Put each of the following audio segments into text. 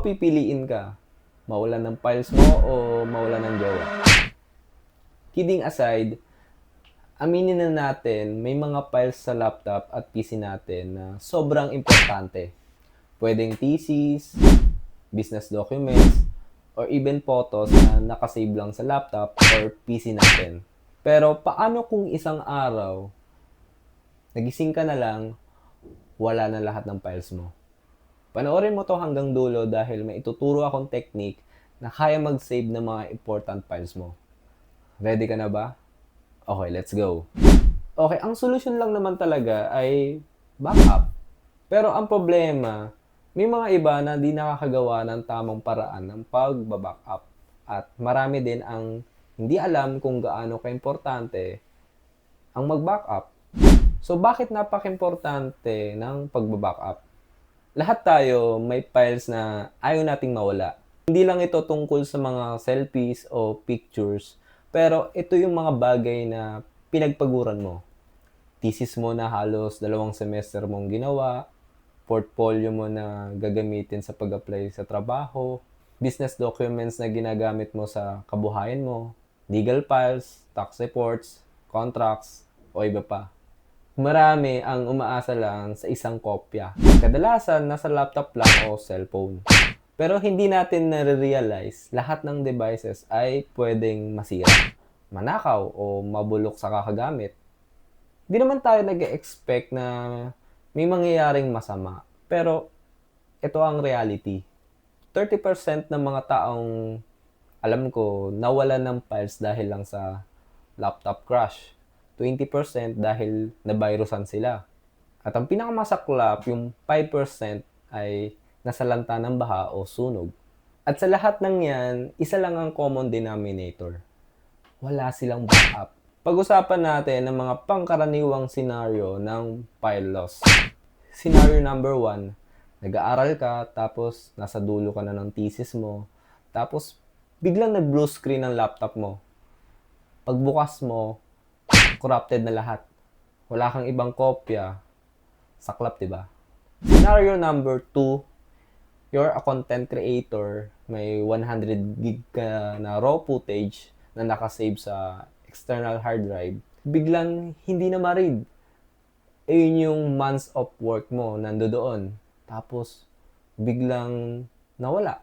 papipiliin ka? Mawalan ng files mo o mawalan ng jowa? Kidding aside, aminin na natin, may mga files sa laptop at PC natin na sobrang importante. Pwedeng thesis, business documents, or even photos na nakasave lang sa laptop or PC natin. Pero paano kung isang araw, nagising ka na lang, wala na lahat ng files mo? Panoorin mo to hanggang dulo dahil may ituturo akong technique na kaya mag-save ng mga important files mo. Ready ka na ba? Okay, let's go. Okay, ang solusyon lang naman talaga ay backup. Pero ang problema, may mga iba na di nakakagawa ng tamang paraan ng pagba-backup. At marami din ang hindi alam kung gaano kaimportante ang mag-backup. So bakit napaka-importante ng pagba-backup? Lahat tayo may files na ayaw nating mawala. Hindi lang ito tungkol sa mga selfies o pictures, pero ito yung mga bagay na pinagpaguran mo. Thesis mo na halos dalawang semester mong ginawa, portfolio mo na gagamitin sa pag-apply sa trabaho, business documents na ginagamit mo sa kabuhayan mo, legal files, tax reports, contracts, o iba pa. Marami ang umaasa lang sa isang kopya. Kadalasan, nasa laptop lang o cellphone. Pero hindi natin nare-realize lahat ng devices ay pwedeng masira, manakaw o mabulok sa kakagamit. Di naman tayo nag-expect na may mangyayaring masama. Pero ito ang reality. 30% ng mga taong alam ko nawalan ng files dahil lang sa laptop crash. 20% dahil nabirusan sila. At ang pinakamasaklap, yung 5% ay nasa lanta ng baha o sunog. At sa lahat ng yan, isa lang ang common denominator. Wala silang backup. Pag-usapan natin ang mga pangkaraniwang senaryo ng file loss. Scenario number one, nag-aaral ka tapos nasa dulo ka na ng thesis mo. Tapos biglang nag-blue screen ang laptop mo. Pagbukas mo, corrupted na lahat. Wala kang ibang kopya. Saklap, di ba? Scenario number two, you're a content creator, may 100 gig ka na raw footage na nakasave sa external hard drive. Biglang hindi na ma-read. Ayun yung months of work mo nando doon. Tapos, biglang nawala.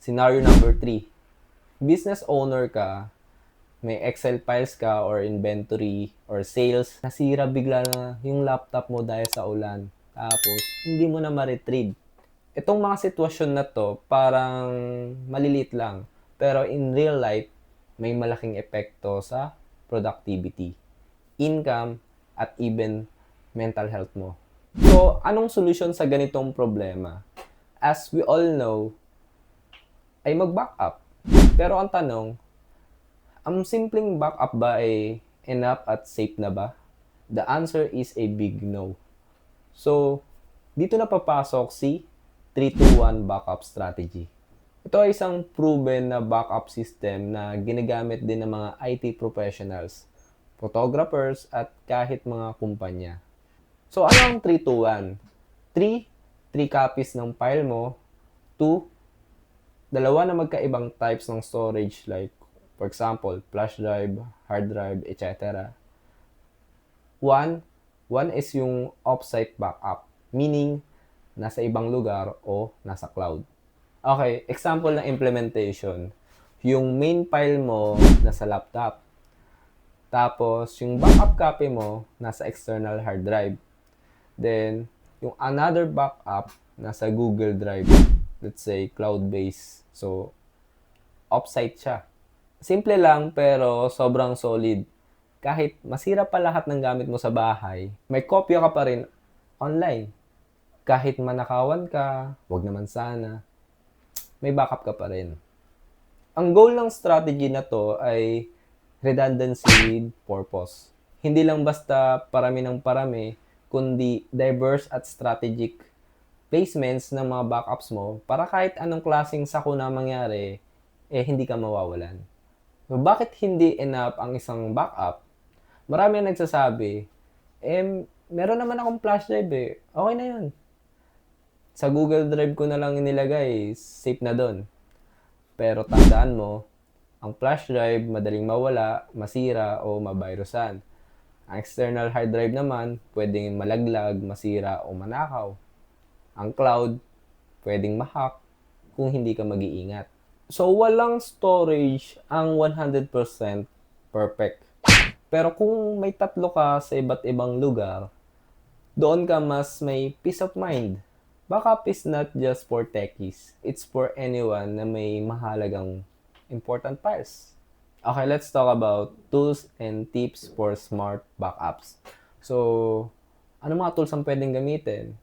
Scenario number three, business owner ka, may Excel files ka or inventory or sales, nasira bigla na yung laptop mo dahil sa ulan. Tapos, hindi mo na ma-retrieve. Itong mga sitwasyon na to, parang maliliit lang. Pero in real life, may malaking epekto sa productivity, income, at even mental health mo. So, anong solusyon sa ganitong problema? As we all know, ay mag-backup. Pero ang tanong, ang simpleng backup ba ay enough at safe na ba? The answer is a big no. So, dito na papasok si 3-2-1 backup strategy. Ito ay isang proven na backup system na ginagamit din ng mga IT professionals, photographers, at kahit mga kumpanya. So, ano ang 3-2-1? 3, 3 copies ng file mo. 2, dalawa na magkaibang types ng storage like For example, flash drive, hard drive, etc. One, one is yung offsite backup, meaning nasa ibang lugar o nasa cloud. Okay, example ng implementation. Yung main file mo nasa laptop. Tapos, yung backup copy mo nasa external hard drive. Then, yung another backup nasa Google Drive. Let's say, cloud-based. So, offsite siya. Simple lang pero sobrang solid. Kahit masira pa lahat ng gamit mo sa bahay, may kopya ka pa rin online. Kahit manakawan ka, wag naman sana, may backup ka pa rin. Ang goal ng strategy na to ay redundancy purpose. Hindi lang basta parami ng parami, kundi diverse at strategic placements ng mga backups mo para kahit anong klaseng sakuna mangyari, eh hindi ka mawawalan. So, bakit hindi enough ang isang backup? Marami ang nagsasabi, eh, meron naman akong flash drive eh. Okay na yun. Sa Google Drive ko na lang inilagay, safe na doon. Pero tandaan mo, ang flash drive madaling mawala, masira o mabirusan. Ang external hard drive naman, pwedeng malaglag, masira o manakaw. Ang cloud, pwedeng mahack kung hindi ka mag-iingat. So, walang storage ang 100% perfect. Pero kung may tatlo ka sa iba't ibang lugar, doon ka mas may peace of mind. Backup is not just for techies. It's for anyone na may mahalagang important files. Okay, let's talk about tools and tips for smart backups. So, ano mga tools ang pwedeng gamitin?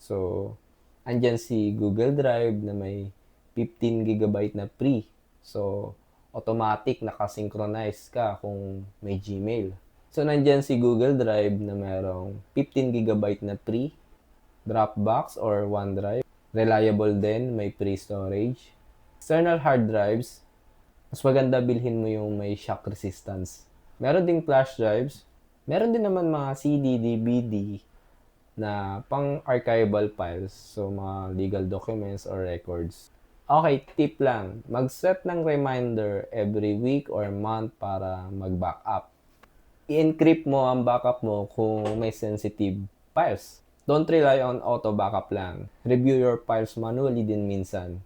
So, andyan si Google Drive na may 15 GB na free. So, automatic nakasynchronize ka kung may Gmail. So, nandyan si Google Drive na merong 15 GB na free. Dropbox or OneDrive. Reliable din, may free storage. External hard drives, mas maganda bilhin mo yung may shock resistance. Meron ding flash drives. Meron din naman mga CD, DVD na pang-archival files. So, mga legal documents or records. Okay, tip lang. Mag-set ng reminder every week or month para mag-backup. I-encrypt mo ang backup mo kung may sensitive files. Don't rely on auto backup lang. Review your files manually din minsan.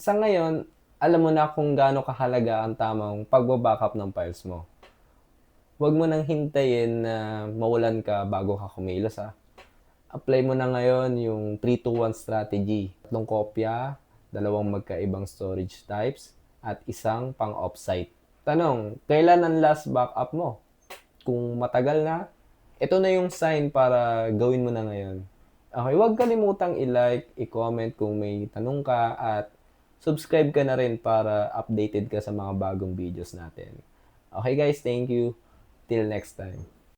Sa ngayon, alam mo na kung gaano kahalaga ang tamang pagbo-backup ng files mo. Huwag mo nang hintayin na mawalan ka bago ka kumilos ha. Apply mo na ngayon yung 3-2-1 strategy. Tatlong kopya, dalawang magkaibang storage types, at isang pang offsite. Tanong, kailan ang last backup mo? Kung matagal na, ito na yung sign para gawin mo na ngayon. Okay, huwag kalimutang i-like, i-comment kung may tanong ka at subscribe ka na rin para updated ka sa mga bagong videos natin. Okay guys, thank you. Till next time.